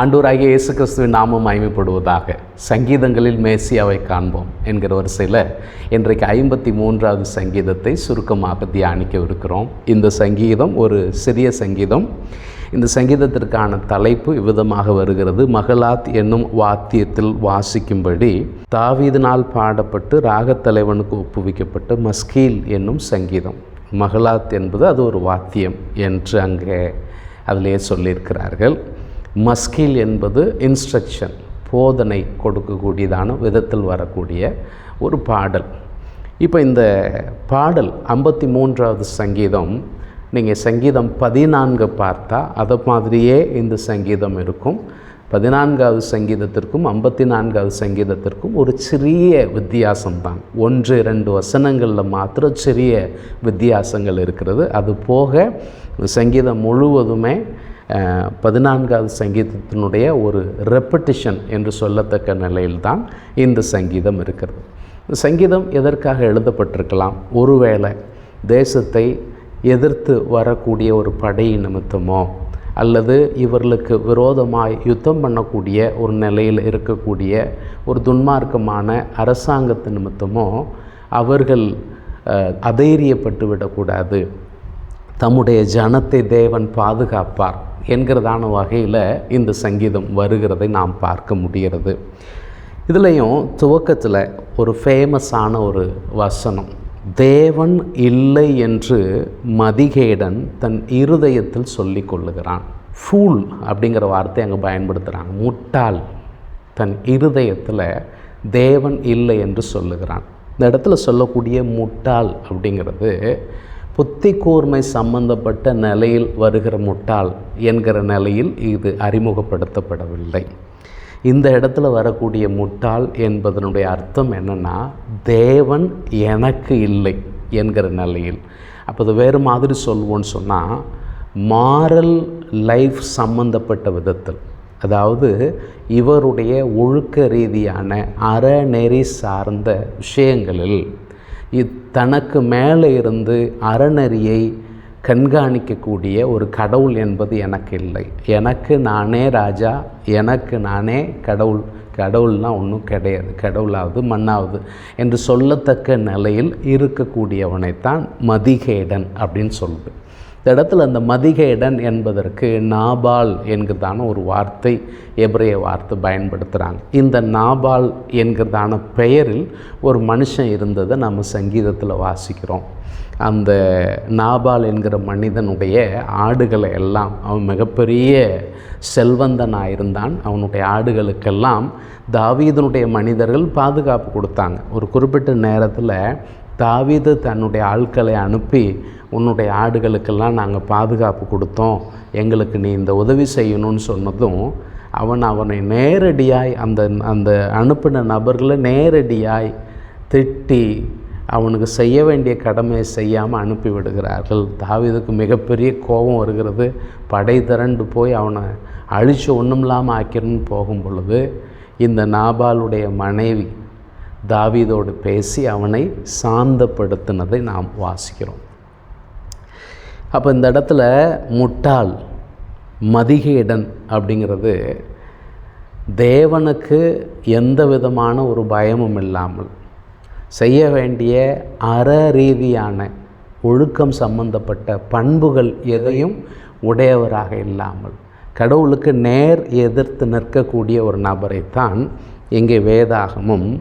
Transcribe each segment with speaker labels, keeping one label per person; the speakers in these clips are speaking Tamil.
Speaker 1: ஆண்டூராகிய இயேசு கிறிஸ்துவின் நாமம் அமைப்படுவதாக சங்கீதங்களில் மேசியாவை காண்போம் என்கிற வரிசையில் இன்றைக்கு ஐம்பத்தி மூன்றாவது சங்கீதத்தை சுருக்கமாக தியானிக்க இருக்கிறோம் இந்த சங்கீதம் ஒரு சிறிய சங்கீதம். இந்த சங்கீதத்திற்கான தலைப்பு இவ்விதமாக வருகிறது. மகளாத் என்னும் வாத்தியத்தில் வாசிக்கும்படி தாவீதினால் பாடப்பட்டு ராகத்தலைவனுக்கு ஒப்புவிக்கப்பட்ட மஸ்கீல் என்னும் சங்கீதம். மகளாத் என்பது அது ஒரு வாத்தியம் என்று அங்கே அதிலே சொல்லியிருக்கிறார்கள். மஸ்கில் என்பது இன்ஸ்ட்ரக்ஷன் போதனை கொடுக்கக்கூடியதான விதத்தில் வரக்கூடிய ஒரு பாடல். இப்போ இந்த பாடல் ஐம்பத்தி மூன்றாவது சங்கீதம் நீங்கள் சங்கீதம் பதினான்கு பார்த்தா அதை மாதிரியே இந்த சங்கீதம் இருக்கும். பதினான்காவது சங்கீதத்திற்கும் ஐம்பத்தி நான்காவது சங்கீதத்திற்கும் ஒரு சிறிய வித்தியாசம்தான். ஒன்று இரண்டு வசனங்களில் மாத்திரம் சிறிய வித்தியாசங்கள் இருக்கிறது. அது போக சங்கீதம் முழுவதுமே பதினான்காவது சங்கீதத்தினுடைய ஒரு ரெப்படிஷன் என்று சொல்லத்தக்க நிலையில்தான் இந்த சங்கீதம் இருக்கிறது. இந்த சங்கீதம் எதற்காக எழுதப்பட்டிருக்கலாம்? ஒருவேளை தேசத்தை எதிர்த்து வரக்கூடிய ஒரு படை நிமித்தமோ அல்லது இவர்களுக்கு விரோதமாய் யுத்தம் பண்ணக்கூடிய ஒரு நிலையில் இருக்கக்கூடிய ஒரு துன்மார்க்கமான அரசாங்கத்து நிமித்தமோ அவர்கள் அதைரியப்பட்டு விடக்கூடாது தம்முடைய ஜனத்தை தேவன் பாதுகாப்பார். என்கிறதான வகையில் இந்த சங்கீதம் வருகிறதை நாம் பார்க்க முடிகிறது. இதுலேயும் துவக்கத்தில் ஒரு ஃபேமஸான ஒரு வசனம் தேவன் இல்லை என்று மதிகேடன் தன் இருதயத்தில் சொல்லி கொள்ளுகிறான். ஃபூல் அப்படிங்கிற வார்த்தை அங்கே பயன்படுத்துகிறாங்க முட்டாள் தன் இருதயத்தில் தேவன் இல்லை என்று சொல்லுகிறான். இந்த இடத்துல சொல்லக்கூடிய முட்டாள் அப்படிங்கிறது புத்தி கூர்மை சம்பந்தப்பட்ட நிலையில் வருகிற முட்டாள் என்கிற நிலையில் இது அறிமுகப்படுத்தப்படவில்லை. இந்த இடத்துல வரக்கூடிய முட்டாள் என்பதனுடைய அர்த்தம் என்னென்னா தேவன் எனக்கு இல்லை என்கிற நிலையில். அப்போ அது வேறு மாதிரி சொல்வோன்னு சொன்னால் மாரல் லைஃப் சம்பந்தப்பட்ட விதத்தில். அதாவது இவருடைய ஒழுக்க ரீதியான அறநெறி சார்ந்த விஷயங்களில் தனக்கு மேலே இருந்து அறநெறியை கண்காணிக்கக்கூடிய ஒரு கடவுள் என்பது எனக்கு இல்லை. எனக்கு நானே ராஜா எனக்கு நானே கடவுள் கடவுள்னால் ஒன்றும் கிடையாது கடவுளாவது மண்ணாவது என்று சொல்லத்தக்க நிலையில் இருக்கக்கூடியவனைத்தான் மதிகேடன் அப்படின்னு சொல்லுது. இந்த இடத்துல அந்த மதிகேடன் என்பதற்கு நாபால் என்கிறதான ஒரு வார்த்தை எபிரேய வார்த்தை பயன்படுத்துகிறாங்க இந்த நாபால் என்கிறதான பெயரில் ஒரு மனுஷன் இருந்ததை நம்ம சங்கீதத்தில் வாசிக்கிறோம். அந்த நாபால் என்கிற மனிதனுடைய ஆடுகளை எல்லாம் அவன் மிகப்பெரிய செல்வந்தனாக இருந்தான் அவனுடைய ஆடுகளுக்கெல்லாம் தாவீதனுடைய மனிதர்கள் பாதுகாப்பு கொடுத்தாங்க. ஒரு குறிப்பிட்ட நேரத்தில் தாவீது தன்னுடைய ஆட்களை அனுப்பி உன்னுடைய ஆடுகளுக்கெல்லாம் நாங்கள் பாதுகாப்பு கொடுத்தோம். எங்களுக்கு நீ இந்த உதவி செய்யணும்னு சொன்னதும் அவன் அவனை நேரடியாய் அந்த அந்த அனுப்பின நபர்களை நேரடியாய் திட்டி அவனுக்கு செய்ய வேண்டிய கடமையை செய்யாமல் அனுப்பி விடுகிறார்கள். தாவிதுக்கு மிகப்பெரிய கோபம் வருகிறது. படை திரண்டு போய் அவனை அழித்து ஒன்றும் இல்லாமல் ஆக்கிரன்னு போகும் பொழுது இந்த நாபாலுடைய மனைவி தாவீதோடு பேசி அவனை சாந்தப்படுத்தினதை நாம் வாசிக்கிறோம். அப்போ இந்த இடத்துல முட்டாள் மதிகேடன் அப்படிங்கிறது தேவனுக்கு எந்த விதமான ஒரு பயமும் இல்லாமல் செய்ய வேண்டிய அற ரீதியான ஒழுக்கம் சம்பந்தப்பட்ட பண்புகள் எதையும் உடையவராக இல்லாமல் கடவுளுக்கு நேர் எதிர்த்து நிற்கக்கூடிய ஒரு நபரைத்தான் இங்கே வேதாகமும்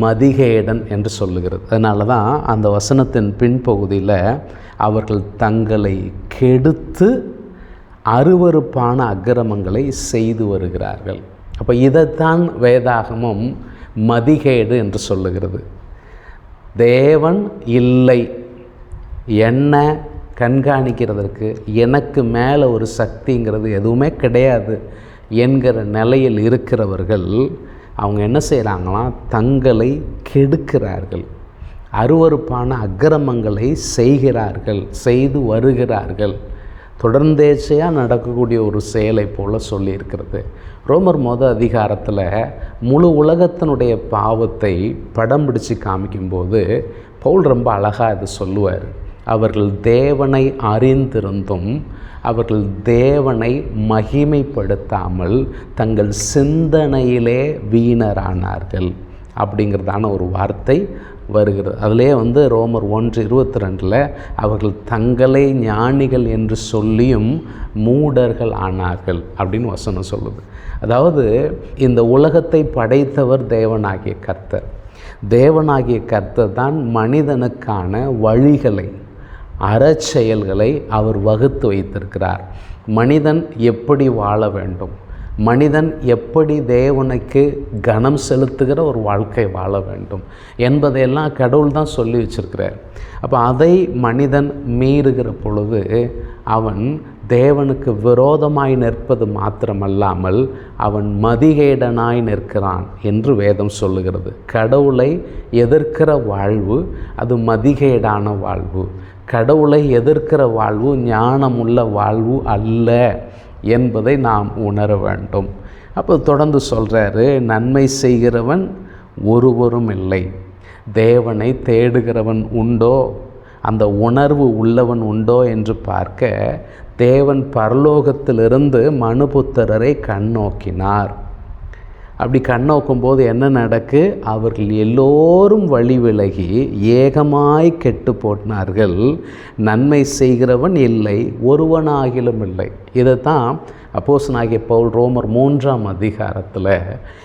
Speaker 1: மதிகேடன் என்று சொல்லுகிறது. அதனால தான் அந்த வசனத்தின் பின்பகுதியில் அவர்கள் தங்களை கெடுத்து அருவறுப்பான அக்கிரமங்களை செய்து வருகிறார்கள். அப்போ இதைத்தான் வேதாகமும் மதிகேடு என்று சொல்லுகிறது. தேவன் இல்லை. என்ன கண்காணிக்கிறதற்கு எனக்கு மேலே ஒரு சக்திங்கிறது எதுவுமே கிடையாது என்கிற நிலையில் இருக்கிறவர்கள் அவங்க என்ன செய்கிறாங்களாம் தங்களை கெடுக்கிறார்கள். அருவறுப்பான அக்கிரமங்களை செய்கிறார்கள் செய்து வருகிறார்கள். தொடர்ந்தேச்சையாக நடக்கக்கூடிய ஒரு செயலை போல் சொல்லியிருக்கிறது. ரோமர் மொத அதிகாரத்தில் முழு உலகத்தினுடைய பாவத்தை படம் பிடிச்சு காமிக்கும்போது பவுல் ரொம்ப அழகாக இதை சொல்லுவார். அவர்கள் தேவனை அறிந்திருந்தும் அவர்கள் தேவனை மகிமைப்படுத்தாமல் தங்கள் சிந்தனையிலே வீணரானார்கள் அப்படிங்கிறதான ஒரு வார்த்தை வருகிறது. அதிலே வந்து ரோமர் ஒன்று இருபத்தி ரெண்டில் அவர்கள் தங்களை ஞானிகள் என்று சொல்லியும் மூடர்கள் ஆனார்கள் அப்படின்னு வசனம் சொல்லுது. அதாவது இந்த உலகத்தை படைத்தவர் தேவனாகிய கர்த்தர். தேவனாகிய கர்த்தர் தான் மனிதனுக்கான வழிகளை அறச்செயல்களை அவர் வகுத்து வைத்திருக்கிறார். மனிதன் எப்படி வாழ வேண்டும்? மனிதன் எப்படி தேவனுக்கு கனம் செலுத்துகிற ஒரு வாழ்க்கை வாழ வேண்டும்? என்பதையெல்லாம் கடவுள் தான் சொல்லி வச்சிருக்கிறார். அப்போ அதை மனிதன் மீறுகிற பொழுது அவன் தேவனுக்கு விரோதமாய் நிற்பது மாத்திரமல்லாமல் அவன் மதிகேடனாய் நிற்கிறான் என்று வேதம் சொல்லுகிறது. கடவுளை எதிர்க்கிற வாழ்வு அது மதிகேடான வாழ்வு. கடவுளை எதிர்க்கிற வாழ்வு ஞானமுள்ள வாழ்வு அல்ல என்பதை நாம் உணர வேண்டும். அப்போ தொடர்ந்து சொல்கிறாரு நன்மை செய்கிறவன் ஒருவரும் இல்லை. தேவனை தேடுகிறவன் உண்டோ அந்த உணர்வு உள்ளவன் உண்டோ என்று பார்க்க தேவன் பரலோகத்திலிருந்து மனுபுத்திரரை கண்ணோக்கினார். அப்படி கண்ணோக்கும் போது என்ன நடக்கு? அவர்கள் எல்லோரும் வழி விலகி ஏகமாய் கெட்டு போட்டினார்கள் நன்மை செய்கிறவன் இல்லை ஒருவனாகிலும் இல்லை. இதைத்தான் அப்போசனாகிய பவுல் ரோமர் மூன்றாம் அதிகாரத்தில்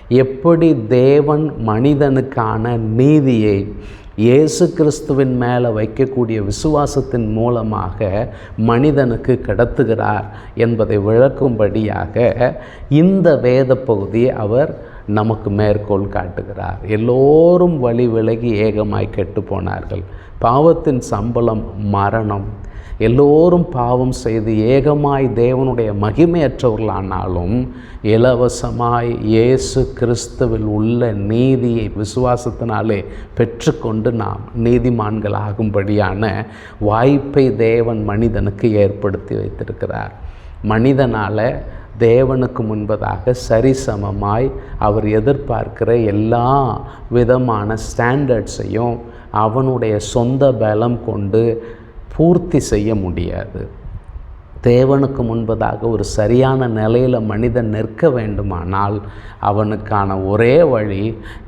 Speaker 1: எப்படி தேவன் மனிதனுக்கான நீதியை இயேசு கிறிஸ்துவின் மேலே வைக்கக்கூடிய விசுவாசத்தின் மூலமாக மனிதனுக்கு கடத்துகிறார் என்பதை விளக்கும்படியாக இந்த வேத பகுதியை அவர் நமக்கு மேற்கோள் காட்டுகிறார். எல்லோரும் வழி விலகி ஏகமாய் கெட்டு போனார்கள். பாவத்தின் சம்பளம் மரணம். எல்லோரும் பாவம் செய்து ஏகமாய் தேவனுடைய மகிமையற்றவர்களானாலும் இலவசமாய் இயேசு கிறிஸ்துவில் உள்ள நீதியை விசுவாசத்தினாலே பெற்றுக்கொண்டு நாம் நீதிமான்கள் ஆகும்படியான வாய்ப்பை தேவன் மனிதனுக்கு ஏற்படுத்தி வைத்திருக்கிறார். மனிதனால் தேவனுக்கு முன்பதாக சரிசமமாய் அவர் எதிர்பார்க்கிற எல்லா விதமான ஸ்டாண்டர்ட்ஸையும் அவனுடைய சொந்த பலம் கொண்டு பூர்த்தி செய்ய முடியாது. தேவனுக்கு முன்பதாக ஒரு சரியான நிலையில் மனிதன் நிற்க வேண்டுமானால் அவனுக்கான ஒரே வழி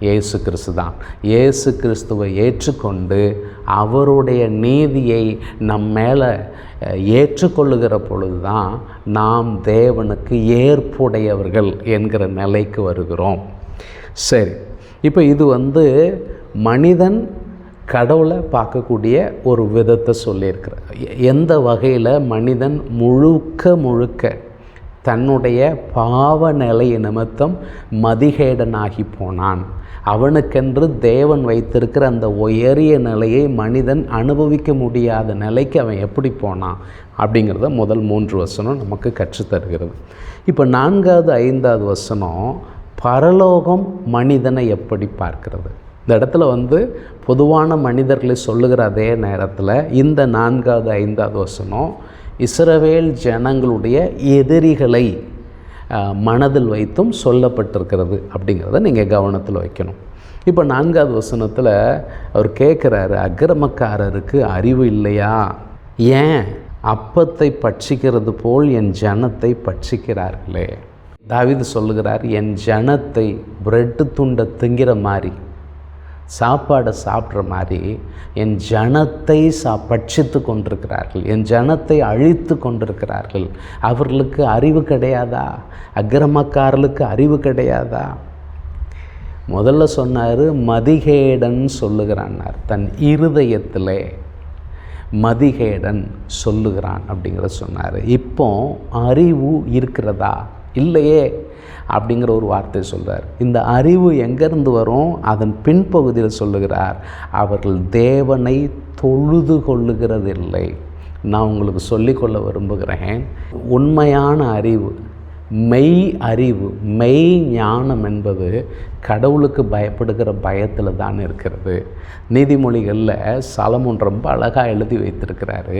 Speaker 1: இயேசு கிறிஸ்து தான். இயேசு கிறிஸ்துவை ஏற்றுக்கொண்டு அவருடைய நீதியை நம் மேலே ஏற்றுக்கொள்ளுகிற பொழுது தான் நாம் தேவனுக்கு ஏற்புடையவர்கள் என்கிற நிலைக்கு வருகிறோம். சரி இப்போ இது வந்து மனிதன் கடவுளை பார்க்கக்கூடிய ஒரு விதத்தை சொல்லியிருக்கிறார். எந்த வகையில் மனிதன் முழுக்க முழுக்க தன்னுடைய பாவ நிலை நிமித்தம் மதிகேடனாகி போனான். அவனுக்கென்று தேவன் வைத்திருக்கிற அந்த உயரிய நிலையை மனிதன் அனுபவிக்க முடியாத நிலைக்கு அவன் எப்படி போனான் அப்படிங்கிறத முதல் மூன்று வசனம் நமக்கு கற்றுத்தருகிறது. இப்போ நான்காவது ஐந்தாவது வசனம் பரலோகம் மனிதனை எப்படி பார்க்கிறது? இந்த இடத்துல வந்து பொதுவான மனிதர்களை சொல்லுகிற அதே நேரத்தில் இந்த நான்காவது ஐந்தாவது வசனம் இஸ்ரவேல் ஜனங்களுடைய எதிரிகளை மனதில் வைத்தும் சொல்லப்பட்டிருக்கிறது அப்படிங்கிறத நீங்கள் கவனத்தில் வைக்கணும். இப்போ நான்காவது வசனத்தில் அவர் கேட்குறாரு அக்கிரமக்காரருக்கு அறிவு இல்லையா? ஏன் அப்பத்தை பட்சிக்கிறது போல் என் ஜனத்தை பட்சிக்கிறார்களே? தாவிது சொல்லுகிறார் என் ஜனத்தை பிரெட்டு துண்டை திங்கிற மாதிரி சாப்பாடை சாப்பிட்ற மாதிரி என் ஜனத்தை சா பட்சித்து கொண்டிருக்கிறார்கள். என் ஜனத்தை அழித்து கொண்டிருக்கிறார்கள். அவர்களுக்கு அறிவு கிடையாதா? அக்கிரமக்காரர்களுக்கு அறிவு கிடையாதா? முதல்ல சொன்னார் மதிகேடன் சொல்லுகிறான்னார். தன் இருதயத்தில் மதிகேடன் சொல்லுகிறான் அப்படிங்கிறத சொன்னார். இப்போ அறிவு இருக்கிறதா? இல்லையே. அப்படிங்கிற ஒரு வார்த்தை சொல்கிறார் இந்த அறிவு எங்கேருந்து வரும்? அதன் பின்பகுதியில் சொல்லுகிறார் அவர்கள் தேவனை தொழுது கொள்ளுகிறதில்லை. நான் உங்களுக்கு சொல்லிக்கொள்ள விரும்புகிறேன் உண்மையான அறிவு மெய் அறிவு மெய் ஞானம் என்பது கடவுளுக்கு பயப்படுகிற பயத்தில் தான் இருக்கிறது. நீதிமொழிகளில் சலமுன் ரொம்ப அழகாக எழுதி வைத்திருக்கிறாரு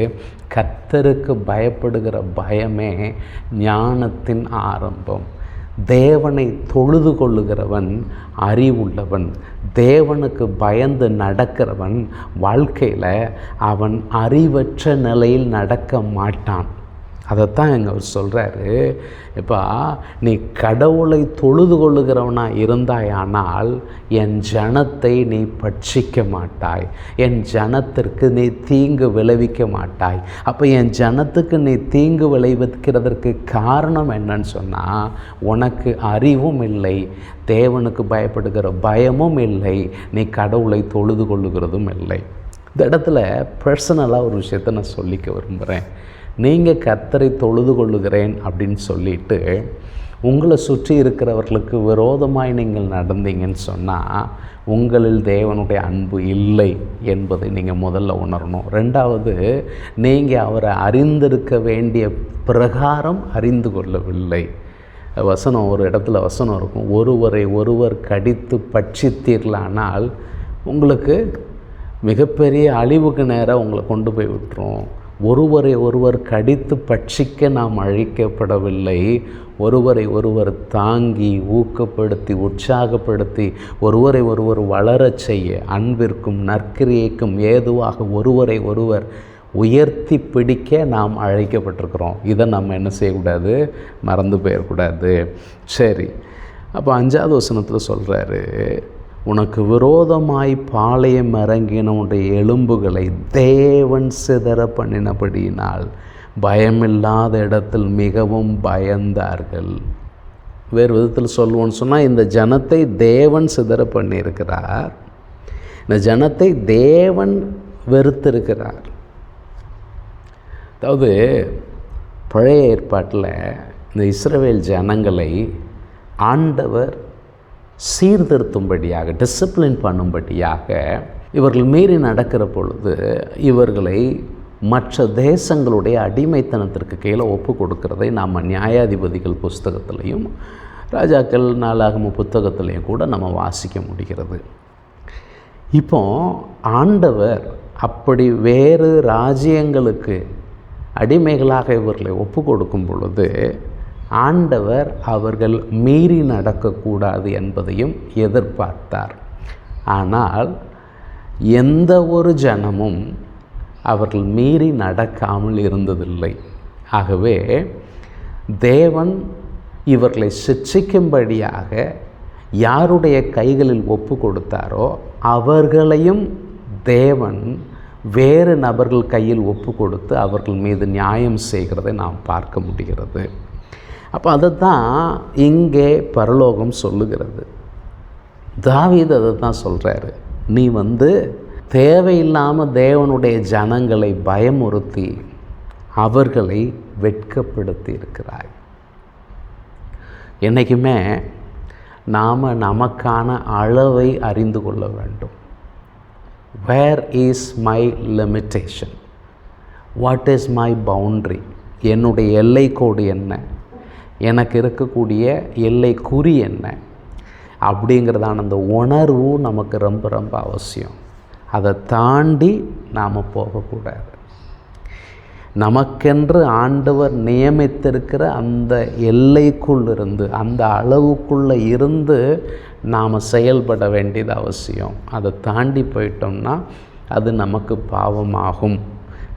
Speaker 1: கத்தருக்கு பயப்படுகிற பயமே ஞானத்தின் ஆரம்பம். தேவனை தொழுது கொள்ளுகிறவன் அறிவுள்ளவன் தேவனுக்கு பயந்து நடக்கிறவன் வாழ்க்கையில் அவன் அறிவற்ற நிலையில் நடக்க மாட்டான். அதைத்தான் எங்கள் அவர் சொல்கிறாரு இப்போ நீ கடவுளை தொழுது கொள்ளுகிறவனா இருந்தாயானால் என் ஜனத்தை நீ பட்சிக்க மாட்டாய். என் ஜனத்திற்கு நீ தீங்கு விளைவிக்க மாட்டாய். அப்போ என் ஜனத்துக்கு நீ தீங்கு விளைவிக்கிறதற்கு காரணம் என்னன்னு சொன்னால் உனக்கு அறிவும் இல்லை தேவனுக்கு பயப்படுகிற பயமும் இல்லை நீ கடவுளை தொழுது கொள்ளுகிறதும் இல்லை. இந்த இடத்துல பர்சனலாக ஒரு விஷயத்தை நான் சொல்லிக்க விரும்புகிறேன் நீங்கள் கத்தரை தொழுது கொள்ளுகிறேன் அப்படின்னு சொல்லிட்டு உங்களை சுற்றி இருக்கிறவர்களுக்கு விரோதமாய் நீங்கள் நடந்தீங்கன்னு சொன்னால் உங்களில் தேவனுடைய அன்பு இல்லை என்பதை நீங்கள் முதல்ல உணரணும். ரெண்டாவது நீங்கள் அவரை அறிந்திருக்க வேண்டிய பிரகாரம் அறிந்து கொள்ளவில்லை. வசனம் ஒரு இடத்துல வசனம் இருக்கும். ஒருவரை ஒருவர் கடித்து பட்சித்தீர்களானால் உங்களுக்கு மிகப்பெரிய அழிவுக்கு நேராக உங்களை கொண்டு போய் விட்டுரும். ஒருவரை ஒருவர் கடித்து பட்சிக்க நாம் அழைக்கப்படவில்லை. ஒருவரை ஒருவர் தாங்கி ஊக்கப்படுத்தி உற்சாகப்படுத்தி ஒருவரை ஒருவர் வளரச் செய்ய அன்பிற்கும் நற்கிரியைக்கும் ஏதுவாக ஒருவரை ஒருவர் உயர்த்தி பிடிக்க நாம் அழைக்கப்பட்டிருக்கிறோம். இதை நம்ம என்ன செய்யக்கூடாது? மறந்து போயிடக்கூடாது. சரி. அப்போ அஞ்சாவது வசனத்தில் சொல்கிறாரு உனக்கு விரோதமாய் பாளையம் இறங்கினவுடைய எலும்புகளை தேவன் சிதற பண்ணினபடியினால் பயமில்லாத இடத்தில் மிகவும் பயந்தார்கள். வேறு விதத்தில் சொல்லுவோன்னு சொன்னால் இந்த ஜனத்தை தேவன் சிதற பண்ணியிருக்கிறார். இந்த ஜனத்தை தேவன் வெறுத்திருக்கிறார். அதாவது பழைய ஏற்பாட்டில் இந்த இஸ்ரவேல் ஜனங்களை ஆண்டவர் சீர்திருத்தும்படியாக டிசிப்ளின் பண்ணும்படியாக இவர்கள் மீறி நடக்கிற பொழுது இவர்களை மற்ற தேசங்களுடைய அடிமைத்தனத்திற்கு கீழே ஒப்பு கொடுக்கிறதை நாம் நியாயாதிபதிகள் புஸ்தகத்திலையும் ராஜாக்கள் நாளாகம புத்தகத்திலையும் கூட நம்ம வாசிக்க முடிகிறது. இப்போ ஆண்டவர் அப்படி வேறு ராஜ்யங்களுக்கு அடிமைகளாக இவர்களை ஒப்பு கொடுக்கும் பொழுது ஆண்டவர் அவர்கள் மீறி நடக்கக்கூடாது என்பதையும் எதிர்பார்த்தார். ஆனால் எந்த ஒரு ஜனமும் அவர்கள் மீறி நடக்காமல் இருந்ததில்லை. ஆகவே தேவன் இவர்களை சிக்ஷிக்கும்படியாக யாருடைய கைகளில் ஒப்பு கொடுத்தாரோ அவர்களையும் தேவன் வேறு நபர்கள் கையில் ஒப்பு கொடுத்து அவர்கள் மீது நியாயம் செய்கிறதை நாம் பார்க்க முடிகிறது. அப்போ அதை தான் இங்கே பரலோகம் சொல்லுகிறது. தாவீது அதை தான் சொல்கிறாரு நீ வந்து தேவையில்லாமல் தேவனுடைய ஜனங்களை பயமுறுத்தி அவர்களை வெட்கப்படுத்தி இருக்கிறாய் என்றைக்குமே நாம் நமக்கான அளவை அறிந்து கொள்ள வேண்டும். Where is my limitation what is my boundary என்னுடைய எல்லை கோடு என்ன? எனக்கு இருக்கக்கூடிய எல்லை குறி என்ன? அப்படிங்கிறதான அந்த உணர்வும் நமக்கு ரொம்ப ரொம்ப அவசியம். அதை தாண்டி நாம் போகக்கூடாது. நமக்கென்று ஆண்டவர் நியமித்திருக்கிற அந்த எல்லைக்குள் இருந்து அந்த அளவுக்குள்ளே இருந்து நாம் செயல்பட வேண்டியது அவசியம். அதை தாண்டி போயிட்டோம்னா அது நமக்கு பாவமாகும்.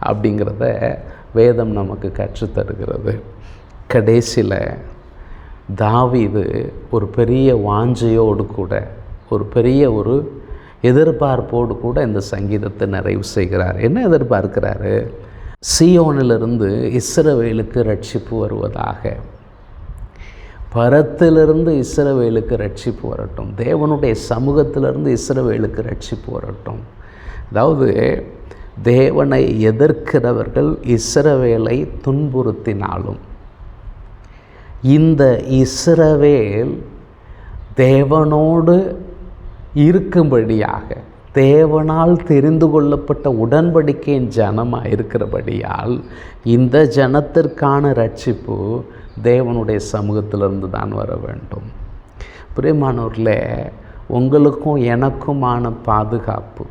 Speaker 1: அப்படிங்கிறத வேதம் நமக்கு கற்றுத்தருகிறது. கடைசியில் தாவிது ஒரு பெரிய வாஞ்சையோடு கூட ஒரு பெரிய ஒரு எதிர்பார்ப்போடு கூட இந்த சங்கீதத்தை நிறைவு செய்கிறார். என்ன எதிர்பார்க்கிறாரு? சியோனிலிருந்து இஸ்ரவேலுக்கு ரட்சிப்பு வருவதாக. பரத்திலிருந்து இஸ்ரவேலுக்கு ரட்சிப்பு வரட்டும். தேவனுடைய சமூகத்திலிருந்து இஸ்ரவேலுக்கு ரட்சிப்பு வரட்டும். அதாவது தேவனை எதிர்க்கிறவர்கள் இஸ்ரவேலை துன்புறுத்தினாலும் இந்த இஸ்ரவேல் தேவனோடு இருக்கும்படியாக தேவனால் தெரிந்து கொள்ளப்பட்ட உடன்படிக்கையின் ஜனமாக இருக்கிறபடியால் இந்த ஜனத்திற்கான ரட்சிப்பு தேவனுடைய சமூகத்திலிருந்து தான் வர வேண்டும். பிரியமானூரில் உங்களுக்கும் எனக்குமான பாதுகாப்பு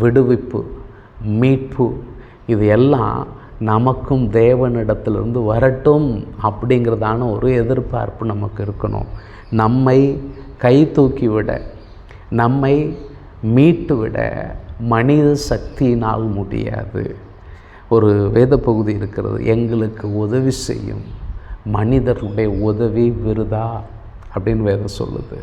Speaker 1: விடுவிப்பு மீட்பு இது எல்லாம் நமக்கும் தேவனிடத்திலிருந்து வரட்டும் அப்படிங்கிறதான ஒரு எதிர்பார்ப்பு நமக்கு இருக்கணும். நம்மை கை தூக்கி விட நம்மை மீட்டு விட மனித சக்தியினால் முடியாது. ஒரு வேத பகுதி இருக்கிறது எங்களுக்கு உதவி செய்யும் மனிதருடைய உதவி விருதா? அப்படின்னு வேதம் சொல்லுது.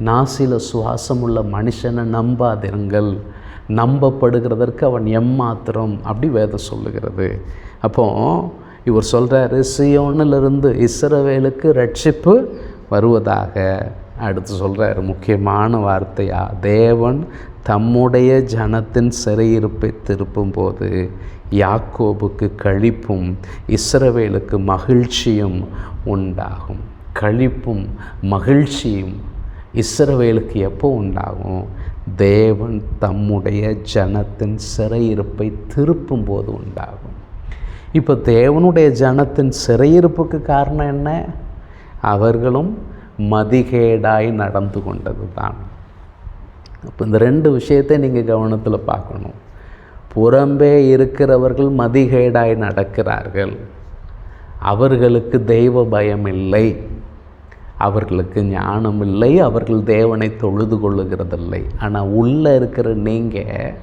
Speaker 1: நாசியில் சுவாசமுள்ள மனுஷனை நம்பாதிருங்கள் நம்பப்படுகிறதற்கு அவன் எம்மாத்திரம் அப்படி வேதம் சொல்லுகிறது. அப்போ இவர் சொல்கிறாரு சியோனிலிருந்து இஸ்ரவேலுக்கு ரட்சிப்பு வருவதாக. அடுத்து சொல்கிறாரு முக்கியமான வார்த்தையா தேவன் தம்முடைய ஜனத்தின் சிறையிருப்பை திருப்பும்போது யாக்கோபுக்கு கழிப்பும் இஸ்ரவேலுக்கு மகிழ்ச்சியும் உண்டாகும். கழிப்பும் மகிழ்ச்சியும் இஸ்ரவேலுக்கு எப்போ உண்டாகும்? தேவன் தம்முடைய ஜனத்தின் சிறையிருப்பை திருப்பும் போது உண்டாகும். இப்போ தேவனுடைய ஜனத்தின் சிறையிருப்புக்கு காரணம் என்ன? அவர்களும் மதிகேடாய் நடந்து கொண்டது தான் இப்போ இந்த ரெண்டு விஷயத்தை நீங்கள் கவனத்தில் பார்க்கணும். புறம்பே இருக்கிறவர்கள் மதிகேடாய் நடக்கிறார்கள். அவர்களுக்கு தெய்வ பயம் இல்லை. அவர்களுக்கு ஞானம் இல்லை அவர்கள் தேவனை தொழுது கொள்ளுகிறதில்லை. ஆனால் உள்ளே இருக்கிற நீங்கள்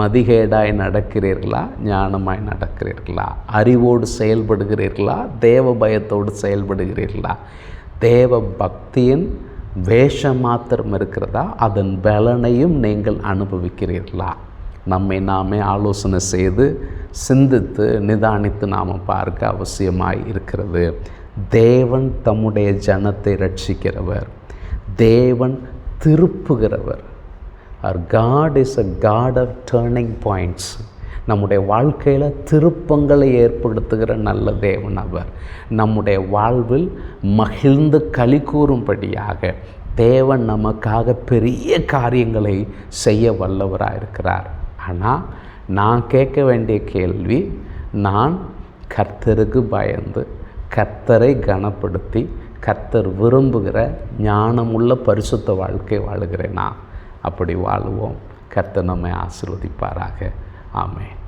Speaker 1: மதிகேடாய் நடக்கிறீர்களா ஞானமாய் நடக்கிறீர்களா அறிவோடு செயல்படுகிறீர்களா தேவ பயத்தோடு செயல்படுகிறீர்களா தேவ பக்தியின் வேஷம் மாத்திரம் இருக்கிறதா அதன் பலனையும் நீங்கள் அனுபவிக்கிறீர்களா? நம்மை நாமே ஆலோசனை செய்து சிந்தித்து நிதானித்து நாம் பார்க்க அவசியமாய் இருக்கிறது. தேவன் தம்முடைய ஜனத்தை ரட்சிக்கிறவர் தேவன் திருப்புகிறவர். Our God is a God of turning points நம்முடைய வாழ்க்கையில் திருப்பங்களை ஏற்படுத்துகிற நல்ல தேவன் அவர். நம்முடைய வாழ்வில் மகிழ்ந்து களி கூறும்படியாக தேவன் நமக்காக பெரிய காரியங்களை செய்ய வல்லவராக இருக்கிறார் ஆனால் நான் கேட்க வேண்டிய கேள்வி நான் கர்த்தருக்கு பயந்து கர்த்தரை கனப்படுத்தி கர்த்தர் விரும்புகிற ஞானமுள்ள பரிசுத்த வாழ்க்கை வாழுகிறேனா? அப்படி வாழுவோம். கர்த்தர் நம்மை ஆசிர்வதிப்பாராக. ஆமேன்.